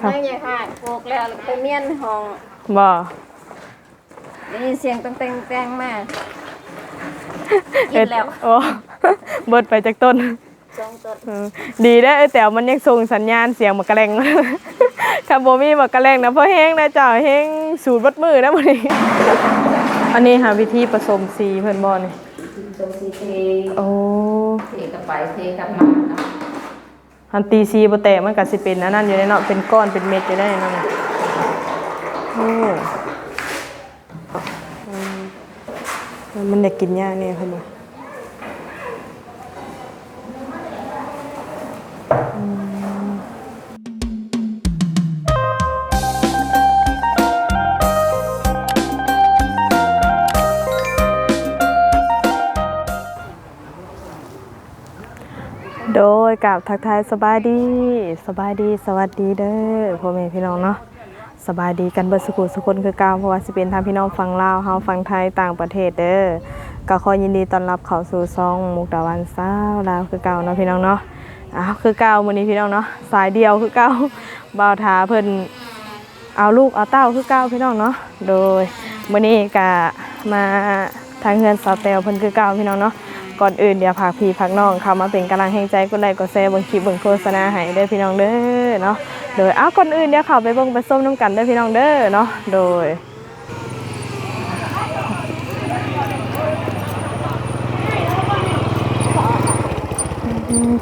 ไม่ใช่ค่ะโปกแล้วแล้วไปเมียนห้องบ่ได้ยินเสียงตั้งแต่งแต่งมากินแล้วโอ้เบิดไปจากต้นสองต้นเออดีได้อเอ้ยแต่มันยังส่งสัญญาณเสียงหมากกระแรงคาโบมีหมากกระแรงนะเพราะแห้งนะจ้าแห้งสูตรบัดมือนะมันนี้อันนี้หาวิธีผสมสีเพิ่นบ่นี่ตรงสีเทโอ้เทกับไปเทกับมาเนาะ ฮันตีซีบ่แตกมันก็สิเป็นอันนั้นอยู่ในเนาะเป็นก้อนเป็นเม็ดอยู่ได้เนาะโอ้มมันได้กินยากเนี่ยเพิ่นว่า กับทักทายสบายดีสบายดีสวัสดีเด้อพ่อแม่พี่น้องเนาะสบายดีกันเบิดสุขุสุคนคือเกาวเพราะว่าสิเป็นทางพี่น้องฝั่งลาวเฮาฝั่งไทยต่างประเทศเด้อก็ขอยินดีต้อนรับเข้าสู่ซองมุกดาวันซาวลาวคือเก่าเนาะพี่น้องเนาะอ้าวคือเก่ามื้อนี้พี่น้องเนาะสายเดียวคือเก่าบ่าวทาเพิ่นเอาลูกเอาเต้าคือเก่าพี่น้องเนาะโดยมื้อนี้ก็มาทางเฮือนสาวแตวเพิ่นคือเก่าพี่น้องเนาะ ก่อนอื่นเดี๋ยวพากพี่พักน้องเข้ามาเป็นกำลังแห่งใจกดไลค์กดแชร์บิ่งคลิปบิ่งโฆษณาให้เด้อพี่น้องเด้อเนาะโดยอ้าวก่อนอื่นเดี๋ยวเข้าไปเบิ่งไปส้มน้ำกันเด้อพี่น้องเด้อเนาะโดย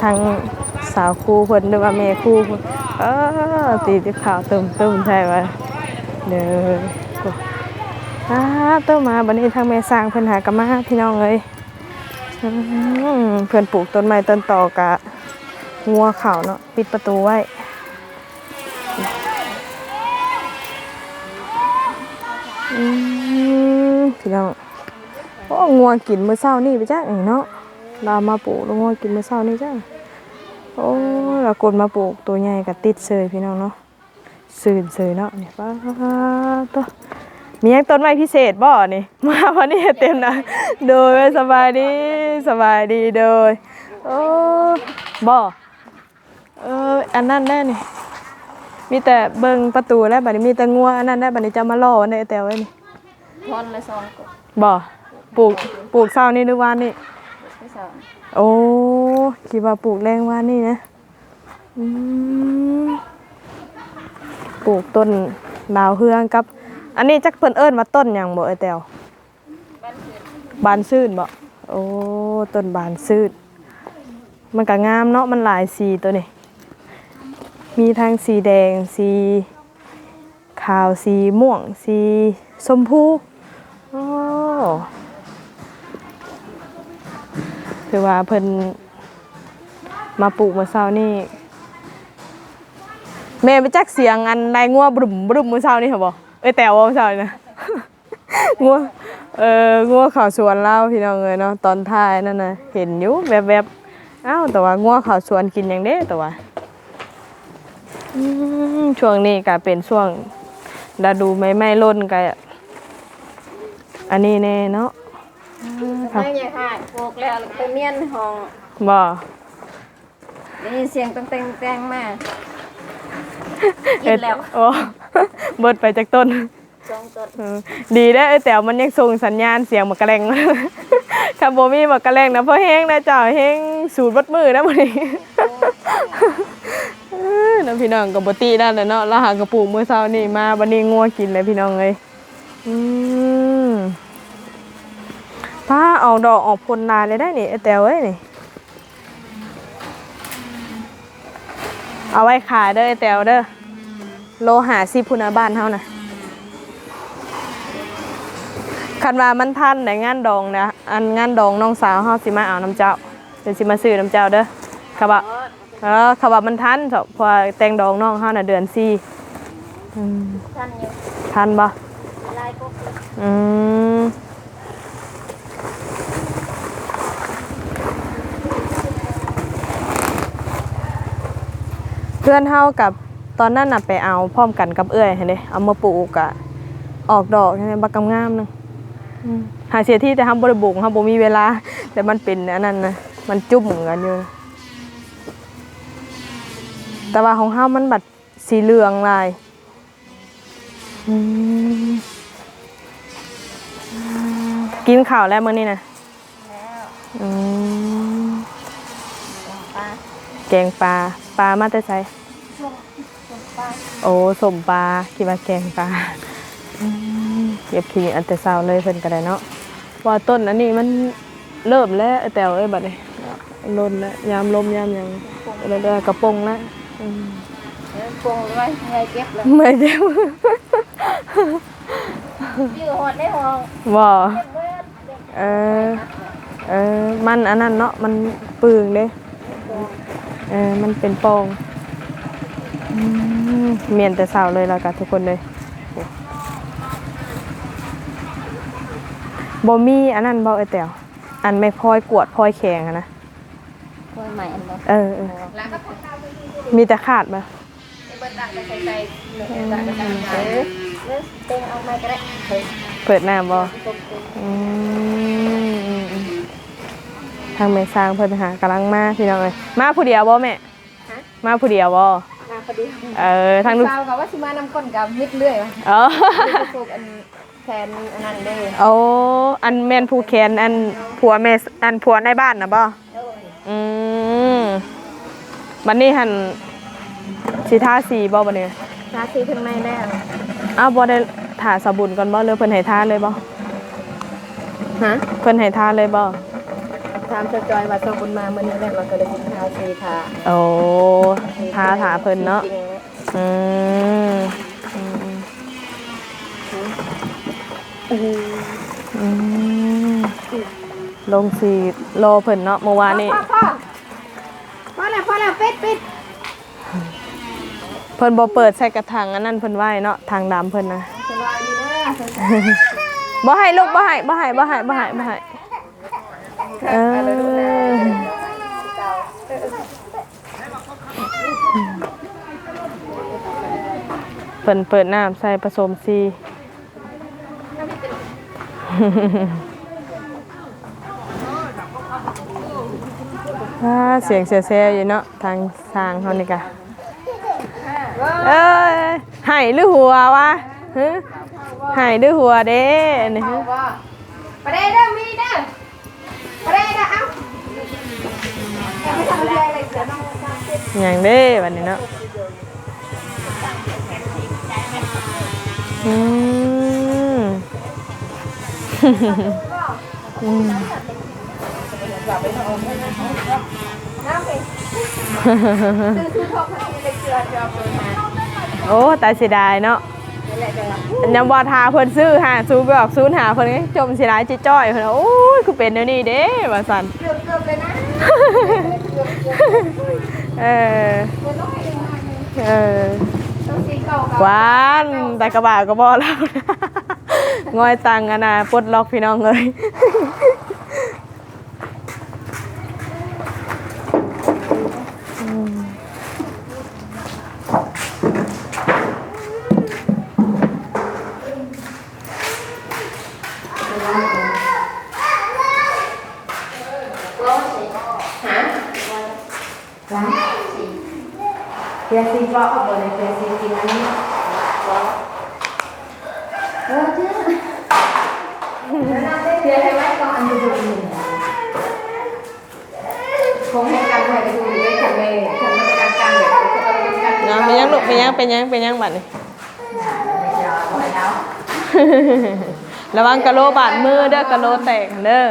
ทางสาวครูเพิ่นหรือว่าแม่คู่เออตีที่ข่าวตึมตึมใช่ไหมเด้ออ้าเต้ามาบัดนี้ทางแม่สร้างเพิ่นหากนมาพี่น้องเอ้ย เพื่อนปลูกต้นไม้ต้นต่อกะงัวเขาเนาะปิดประตูไว้พี่น้องโอ้งัวกินมื้อเช้านี่ไปจ้าเนาะเรามาปลูกล้วงัวกินมื้อเช้านี่จ้าโอ้เรากดมาปลูกตัวใหญ่กับติดเสยพี่น้องเนาะสื่นเสยเนาะเนี่ยป้าตัว มียังต้นไม้พิเศษบ่นี่ มาวันนี้เต็มนะโดยสบายดีสบายดีโดยโอ้บ่เอออันนั้นได้นี่ มีแต่เบิ่งประตูแล้วบัดนี้มีแต่งัวอันนั้นได้บัดนี้จะมาล่ออันใดแต่ไว้นี่ทอนละสองกดบ่ปลูกปลูกเช้านี่หรือวานนี่ที่สองโอ้คิดว่าปลูกแรงวานนี่นะอืมปลูกต้นดาวเฮืองกับ อันนี้จักเพิ่นเอิ้นว่าต้นหยังบ่ไอ้แตวบ้านเพื่อนบานซื่นบ่โอ้ต้นบานซื่นมันก็งามเนาะมันหลายสีตัวนี้ มีทั้งสีแดงสีขาวสีม่วง สีชมพูโอ้ถือว่าเพิ่นมาปลูกมื่อเช้านี่แม่ไปจักเสียงอันนายงัวบรุมบรุมมื่อเช้านี่เหรอบ่ เอ้ยแต่ว่าเมื่อเช้านี่นะงัวเอองัวเข่าวสวนเล่าพี่น้องเลยเนาะตอนท้ายนั่นนะเห็นอยู่แบบแบบๆอ้าวแต่ว่างัวเข่าวสวนกินอย่างเด้แต่ว่าอืมช่วงนี้ก็เป็นช่วงฤดูไม่ไม่ล่นก็อันนี้แน่เนาะครับไม่ใช่ค่ะโปกแล้วแล้วไปเมียนห้องบ่ได้ยินเสียงตั้งแต่งแต่งมากินแล้วโอ้ เบิดไปจากต้นสองต้นเออดีได้อเอ้ยแต่มันยังส่งสัญญาณเสียงหมากกระแรงคาโบมีหมากกระแรงนะเพราะแห้งนะจ้าแห้งสูดบัดมือนะมันนี้ เออน้ำพี่น้องกับบตีนั่นแหละเนาะแล้วหากระปูกมือเช้านี่มาบันนี้งัวกินเลยพี่น้องเลยอืมป้าออกดอกออกผลนานเลยได้นี่ไอ้แตวเอ้ยนี่ เอาไว้ขายเด้อไอ้แตวเด้อ โลหาสิพุนาบ้านเฮานะคันว่ามันทันในงานดองนะ อันงานดองน้องสาวเฮาสิมาเอาน้ำเจ้าเดี๋ยวสิมาซื้อน้ำเจ้าเด้อครับว่าเออขบอกมันทันเถอะเพอแตงดองน้องเขาน่ะเดือนสี่ท่านอยู่ทันปะลายก็อืมเพื่อนเฮากับ ตอนนั้นน่ะไปเอาพร้อมกันกับเอื้อยเห็นเด้เอามาปลูกอะออกดอกใช่ไหมบักกำงามหนึงอืมหาเสียที่แต่ทำบริบุกทำบ่มีเวลา แต่มันเป็นอันนั้นนะมันจุ่มกันอยู่แต่ว่าของเฮามันบัดสีเหลืองลายอืมกินข้าวแล้วมื้อนี้นะแล้วอืมปลาแกงปลาปลามาแต่ไสส้มส้ม ปลาโอ้สมปลาคิดว่าแกงปลาอืมเก็บขี้อันแต่เช้าเลยเพิ่นก็ได้เนาะว่าต้นอันนี้มันเริ่มแล้วไอ้แต๋วเอ้ยบัดนี้ลนแล้วยามลมยามหยังแล้วก็กระโปรงแล้วอืม เดี๋ยวปรุงไว้ไงเก็บเลยเมื่อยเดียวอยู่หอดในห้องบ่เก็บเบิดเก็บเออ เออ มันอันนั้นเนาะ มันปึงเด้ปรุงเออ มันเป็นโปองอืม เมียนแต่เสาเลยแล้วกันทุกคนเลยบ่มีอันนั้นบ่เอยแต๋วอันไม่พลอยกวดพลอยแข็งอะนะกล้วยใหม่อันเนาะเออเออแล้วก็มีแต่ขาดมาเบิดตักไปใส่ใจเนื้อตักไปใส่ใจเออเนื้อเต็งเอาไม้ก็ได้เฮ้ยเปิดหน้าบ่ต้มเต็งอืมอืมอืมทางแม่สร้างเพิ่นหากำลังมาพี่น้องเอ้ยมาผู้เดียวบ่แม่ฮะ มาผู้เดียวบ่มา พอดีเออทางลูกเช้ากับว่าสิมานำก้นกับมิดเรื่อยว่ะอ๋อปลูกอันแทนอันนั้นเด้อโอ้อันแม่นผู้แคนอันผัวแม่สอันผัวในบ้านนะบ่โอ้ยอืมบัดนี้หันสิทาสีบ่บัดนี้ทาสีข้างในแล้วอ้าวบ่ได้ทาสบุนก่อนบ่หรือเพิ่นให้ทาเลยบ่ฮะเพิ่นให้ทาเลยบ่ ถามเจ้าจอยว่าส่งบุญมามื้อนี้แหละมันก็เลยสิทาสีทาโอ้ทาถาเพิ่นเนาะจริงๆนะอืมอืมอืมลงสีโลเพิ่นเนาะเมื่อวานนี้พ่อพ่อพ่อแล้วพ่อแล้วปิดปิดเพิ่นบ่เปิดใส่กระถางอันนั้นเพิ่นไว้เนาะทางดำเพิ่นนะสบายดีเด้อบ่ให้ลูกบ่ให้บ่ให้บ่ให้บ่ให้บ่ให้ เออเปิดเปิดน้ำใส่ผสมซีอ่าเสียงเสียแซ่อยู่เนาะทางทางเขานี่กะเอ้ยให้หรือหัววะฮะให้หรือหัวเด้อันนี่ฮะว่าไปได้เด้อมี อะไรเลยเสือน้องอย่างเด้วันนี้เนาะอืมอืมน้ำไปซื้อซื้อทองพันเลยเสือจะเอาไปหาโอ้ตายเสียดายเนาะนี่แหละเด้ออันยังบ่ทาเพิ่นซื้อหาซูไปออกศูนย์หาเพิ่นไงจมเสียดายจิจ้อยเพิ่นว่าโอ้ยคือเป็นแนวนี้เด้ว่าซั่นเกือบเกือบเลยนะ เออเออหวานแต่กระบะก็บ่แล้ว งอยตังอะนะปลดล็อกพี่น้องเลย เพียซีก็เอาไปเลยเพียซีกินอันนี้เออเจ้าเพียให้ไว้ก็อันดูดูคงให้กันไว้ดูได้ทำไมทำไมกันกันแบบจะต้องกันนะเป็นยังลูกเป็นยังเป็นยังเป็นยังบัดนี้ยาวไว้แล้วระวังกะโหลบาดมือเด้อกะโหลแตกเด้อ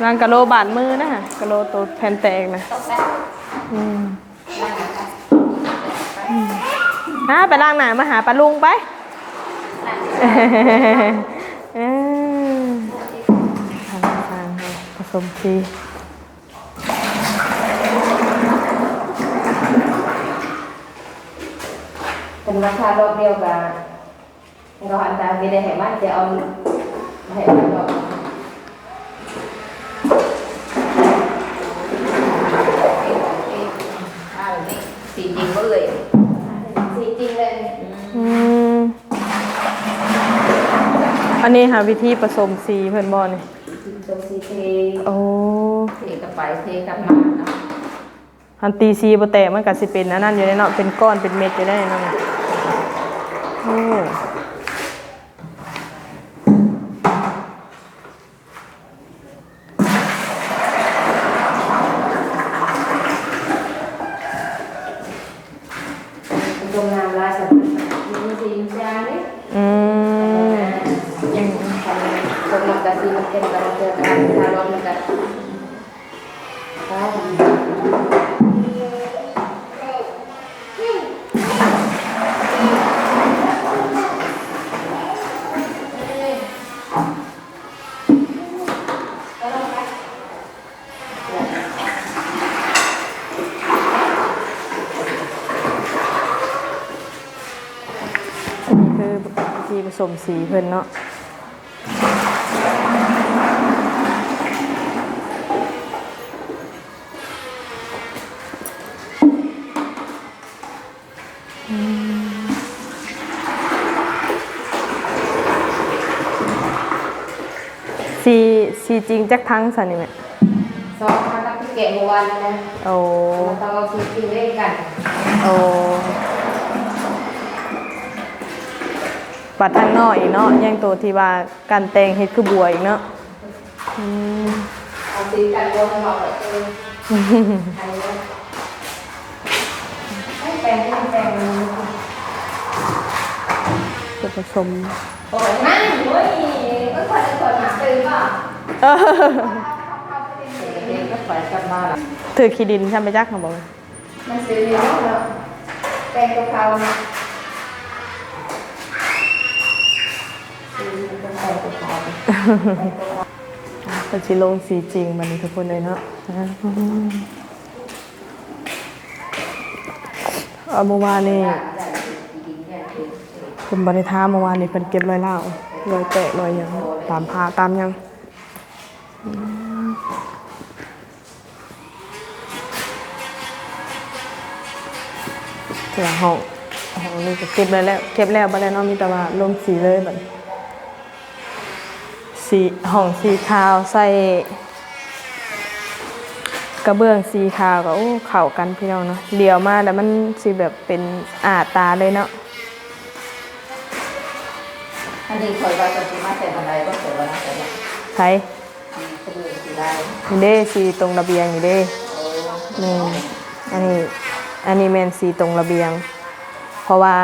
ระวังกะโลบาดมือนะกะโลตัวแผ่นแตกนะอืมอืมฮะไปล้างหนามาหาปลาลุงไปทางทางผสมทีเป็นราคารอบเดียวกันเราอันตามไม่ได้ให้มันจะเอาให้มันดอกสีจริง ก็เลยสีจริงเลยอืมอันนี้หาวิธีผสมสีเพิ่นบ่นี่ตรงสีเทโอ้เทกลับไปเทกลับมาเนาะอันตีซีบ่แตกมันก็สิเป็นอันนั้นอยู่ในเนาะเป็นก้อนเป็นเม็ดอยู่ได้เนาะโอ้ วิธีผสมสีเพิ่นเนาะอืมสีสีจริงจักทั้งสันนี่แม่สองพันกับที่แกะเมื่อวานนะโอ้เราต้องเอาสีจริงเล่นกัน โอ้ ปัดทางนอกอีกเนาะยังตัวที่ว่าการแต่งเฮ็ดคือบัวอีกเนาะอืมเอาสีกันรวมกันมาแบบเออใครเนี่ยให้แปลงให้แปลงมันจะผสมโอ้ยนั่นเฮ้ยก็คนจะคนหาตื่นป่ะเออเด็กก็ปล่อยกลับมาละถือขี้ดินใช่ไหมจักเขาบอกมันซื้อเยอะเนาะแปลงกะเพราเนาะซื้อก็แปลงกะเพราแปลง ก็จิลงสีจริงมันทุกคนเลยเนาะเอาเมื่อวานนี่ได้ดีๆเนี่ยคือคุณบริทาเมื่อวานนี่เพิ่นเก็บรอยเล่ารอยแตะรอยยังตามพาตามยังเสียห้องห้องนี้ก็เก็บแล้วแล้วเก็บแล้วบัดแล้วเนาะมีแต่ว่าลงสีเลยบัด สีห้องสีขาวใส่กระเบื้องสีขาวก็โอ้เข้ากันพี่น้องเนาะเดียวมาแล้วมันสิแบบเป็นอาตาเลยเนาะอันนี้คอยว่าจะซื้อมาแต่บันไดก็เสร็จแล้วนะแต่เนี่ยใช้กระเบื้องสีได้นี่เด้สีตรงระเบียงนี่เด้โอ้นี่อันนี้อันนี้แมนสีตรงระเบียง เพราะว่า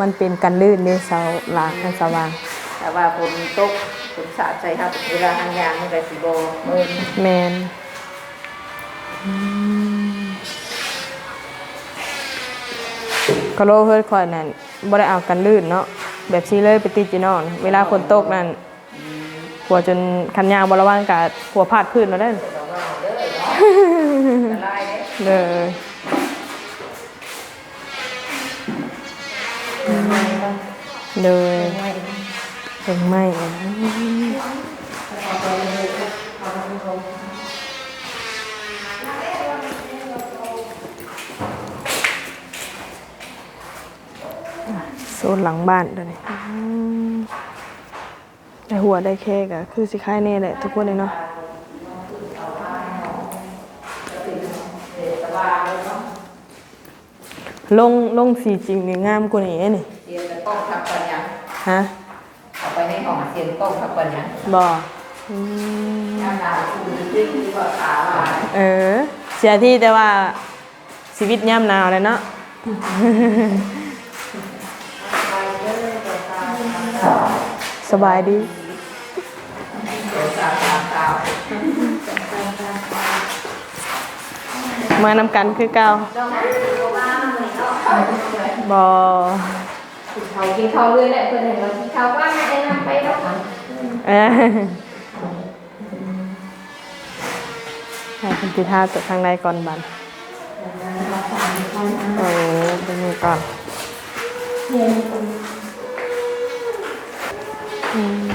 มันเป็นกันลื่นเด้เสาหลางอันสว่าง แต่ว่าผมตกผมสะใจครับเวลาทางยางมันก็สีโบเมินแมนอืมกะโลเฮิร์ดคอยนั่นบ่ได้เอากันลื่นเนาะแบบซีเลยไปติดจีนอน เวลาคนตกนั่นหัวจนคันยางบระวังกับหัวพาดพื้นเราได้เราว่าเด้อเนาะละลายเด้เลย เลยเป็นไหมอะโซนหลังบ้านเดี๋ยวนี้อืมได้หัวได้แค่ก็คือสิคล้ายแน่แหละทุกคนเลยเนาะลงลงสีจริงนี่งามกว่านี้นี่ยฮะ อาไปในห้องเสียต้องทับปัญญาบ่อืมหน้าตาคุณจริงที่ว่าขาลายเออ เสียที่แต่ว่าชีวิตย่ำหนาวเลยเนาะสบายดีมานำกันคือเก่าบอ เขากินข้าวเลยแหละเพื่อนเห็นเรากินข้าวว่าไม่ได้นำไปหรอกเออให้คุณพิธาตัวทางในก่อนบันโอ้เป็นมือก่อนอืม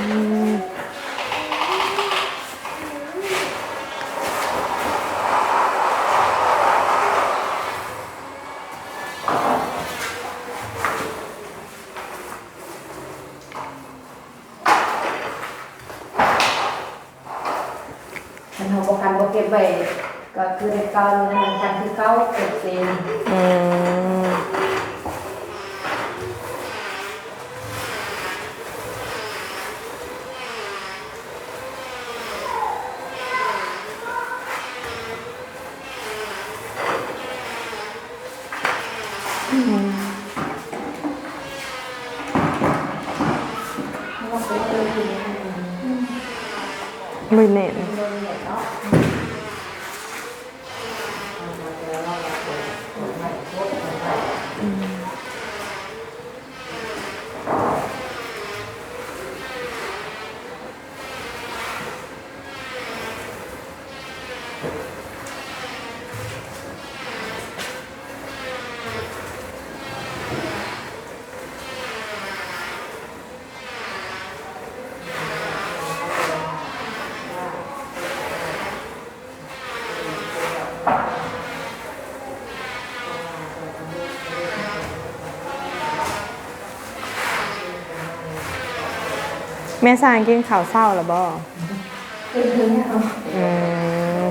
แม่สร้างกินข้าวเศร้าหรือบ่เป็นเพื่อนเอาอืม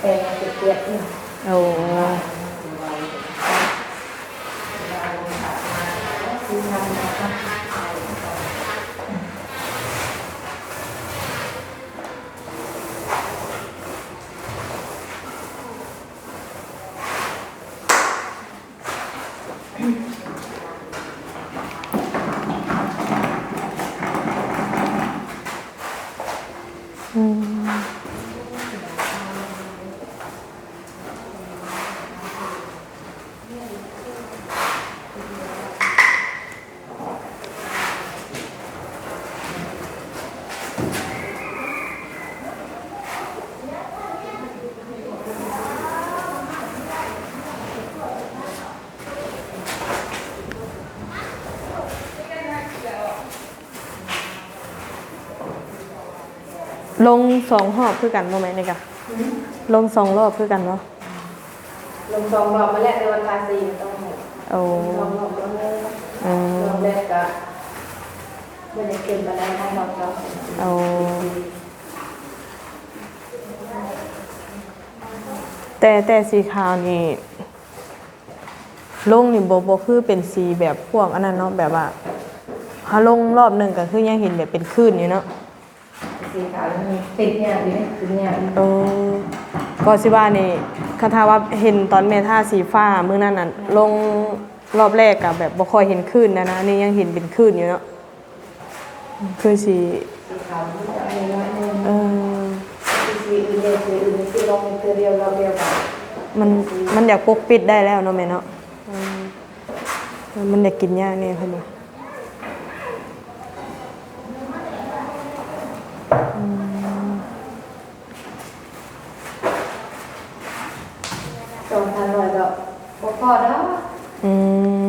เป็นเปียกๆนี่โอ้คือ ลงสองหอบคือกันบ่แม่นี่กะลงสองรอบคือกันเนาะลงสองรอบมาแล้วในวันทาสีต้องหมดโอ้ลองรอบแล้วเลยอืมรอบแรกก็ไม่ได้เกินมาได้ให้เราเราโอ้แต่แต่สีขาวนี่ลงนี่บ่บ่คือเป็นสีแบบพวกอันนั้นเนาะแบบว่าถ้าลงรอบหนึงก็คือยังเห็นแบบเป็นคลื่นอยู่เนาะ สีขาวนี่ติดเนี่ยดีไหมคือเนี่ยเออก็สิว่านี่คาถาว่าเห็นตอนเมท่าสีฟ้ามื้อนั้นน่ะลงรอบแรกกับแบบบ่ค่อยเห็นคลื่นนะนะอันนี่ยังเห็นเป็นคลื่นอยู่เนาะคือสีสีขาวนี่จะมีน้อยนึงเออสีอื่นเนี่ยสีอื่นสีลงเป็นคือเดียวเราเดียวกันมันมันอยากปกปิดได้แล้วเนาะแม่เนาะเออมันอยากกินยากเนี่ยเพิ่นว่า สองพันร้อยดอกบ่พอแล้ว อื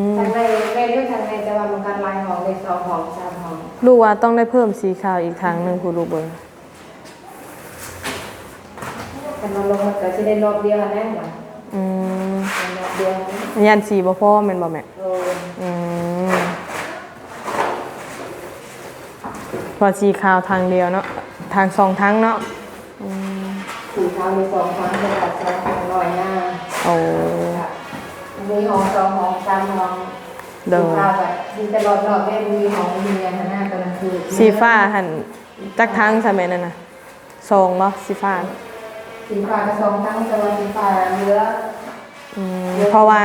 ม ทางในในด้วยทางในแต่ว่ามันการลายหอมในสองหอมสามหอม ลูกว่าต้องได้เพิ่มสีขาวอีกทางหนึงคุณลูกเบิ่งแต่มันลงมันก็จะได้รอบเดียวแน่หมดอืมรอบเดียวยันสีบ่พอแม่นบ่แม่โอ้อืมพอสีขาวทางเดียวเนาะทางสองทางเนาะอืมสีขาวมีสองหอมเป็นแบบสองหอมร้อยหน้าโอ้มีหอมสองหอมสามหอมเดิสีนขาวแบบมีแต่รอบรอบแม่มีหอมมีเงินหน้ากำลังคือ สีฟ้าหันจักทางใช่ไหมนั่นน่ะสองบ่สีฟ้าสีฟ้าก็สองทั้งแต่ว่าสีฟ้าเหลืออืมเพราะว่า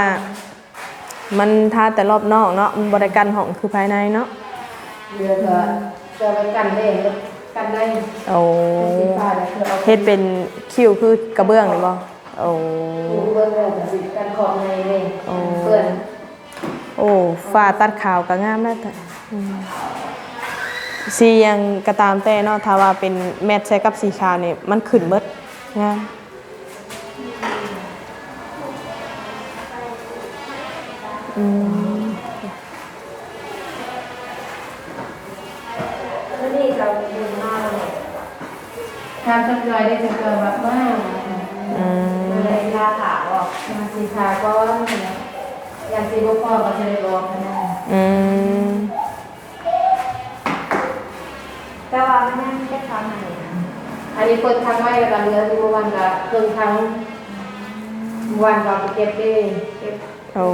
มันทาแต่รอบนอกเนาะมันบริการห้องคือภายในเนาะเหลือเถอะจะไปกันได้กันได้โอ้สีฟ้าเนี่ยคือเอาเฮ็ดเป็นคิวคือกระเบื้องนี่บ่โอ้เบื้องเลยสีกันขอบในนี่เพื่อนโอ้ฟ้าตัดขาวก็งามแล้วแต่อืม สียังก็ตามแต่เนาะถ้าว่าเป็นแมทใช้กับสีขาวนี่มันขึ้นเบิดงามอืมนี่เราดูมากเลยทำสักเลยได้จะเกินแบบมากอืมเลยลาขาวอะมาสีขาวก็อย่างสีบุกพ่อก็จะได้บอกนะอืม แต่ว่าไม่ได้ไม่ได้ทำอะไรอันนี้เปิดทางไว้แล้วก็เหลือที่เมื่อวันก็เพิ่งทางเมื่อวันก็เอาไปเก็บได้เก็บโอ้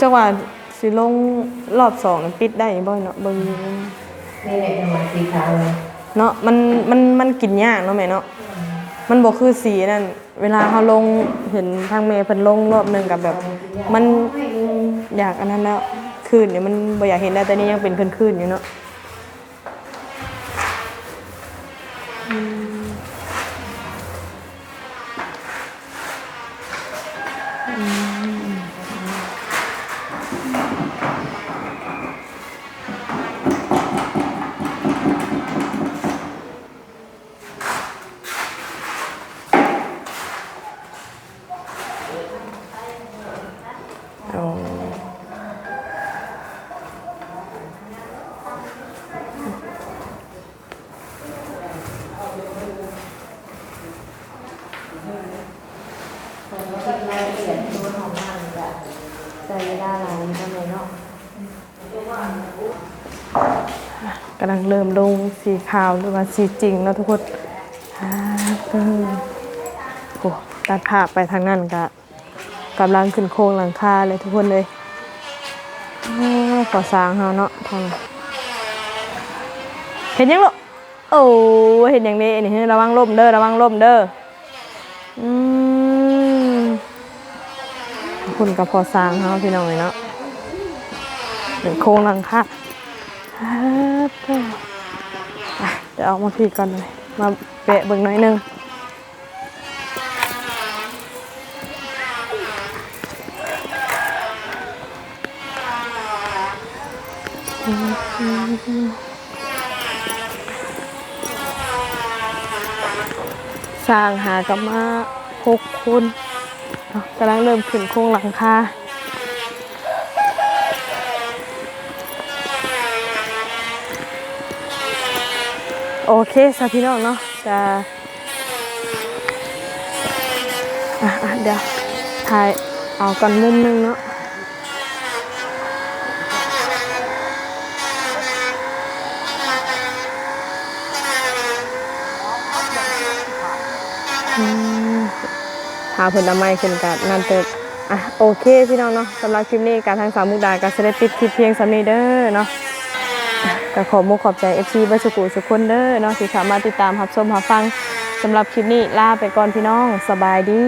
จังหวะ สิลงรอบสองนั้นปิดได้บ่เนาะเบิ่งอยู่นี่แหละจังหวะสีขาวเลยเนาะมันมันมันกินยากเนาะแม่เนาะมันบ่คือสีนั่นเวลาเฮาลงเห็นทางเมย์เพิ่นลงรอบหนึงกับแบบ มันอยากอันนั้นแล้วคืนเนี่ยมันบ่อยากเห็นแล้วแต่นี่ยังเป็นคืนๆอยู่เนาะ ลังเริ่มลงสีขาวหรือว่าสีจริงเนาะทุกคนอ่าโอ้ตัดภาพไปทางนั้นก็กำลังขึ้นโครงหลังคาเลยทุกคนเลยอ้าขอสร้างเฮาเนาะทางเห็นยังลูกโอ้เห็นอย่างนี้นี่ระวังล่มเด้อระวังล่มเด้ออืมคุณกับพอสร้างเฮาพี่น้องเลยเนาะเป็นโครงหลังคาะเอามาพี่ก่อนเลยมาเปะเบิ่งหน่อยหนึงสร้างหากับมาหกคนกำลังเริ่มขึ้นโครงหลังคา โอเคสาพี่น้องเนาะจะอะอะเดี๋ยวถ่ายเอากันมุมนึงเนาะหาผลไม้ขึ้นกันนั่นเติบอะโอเคพี่น้องเนาะสำหรับคลิปนี้การทางสามมุกดาการเสด็จปิดคลิปเพียงสำนีเด้อเนาะ ก็ขอมุขอบใจ FC บัสกุสุขคนเด้อเนาะที่สามารถติดตามรับชมรับฟังสำหรับคลิปนี้ลาไปก่อนพี่น้องสบายดี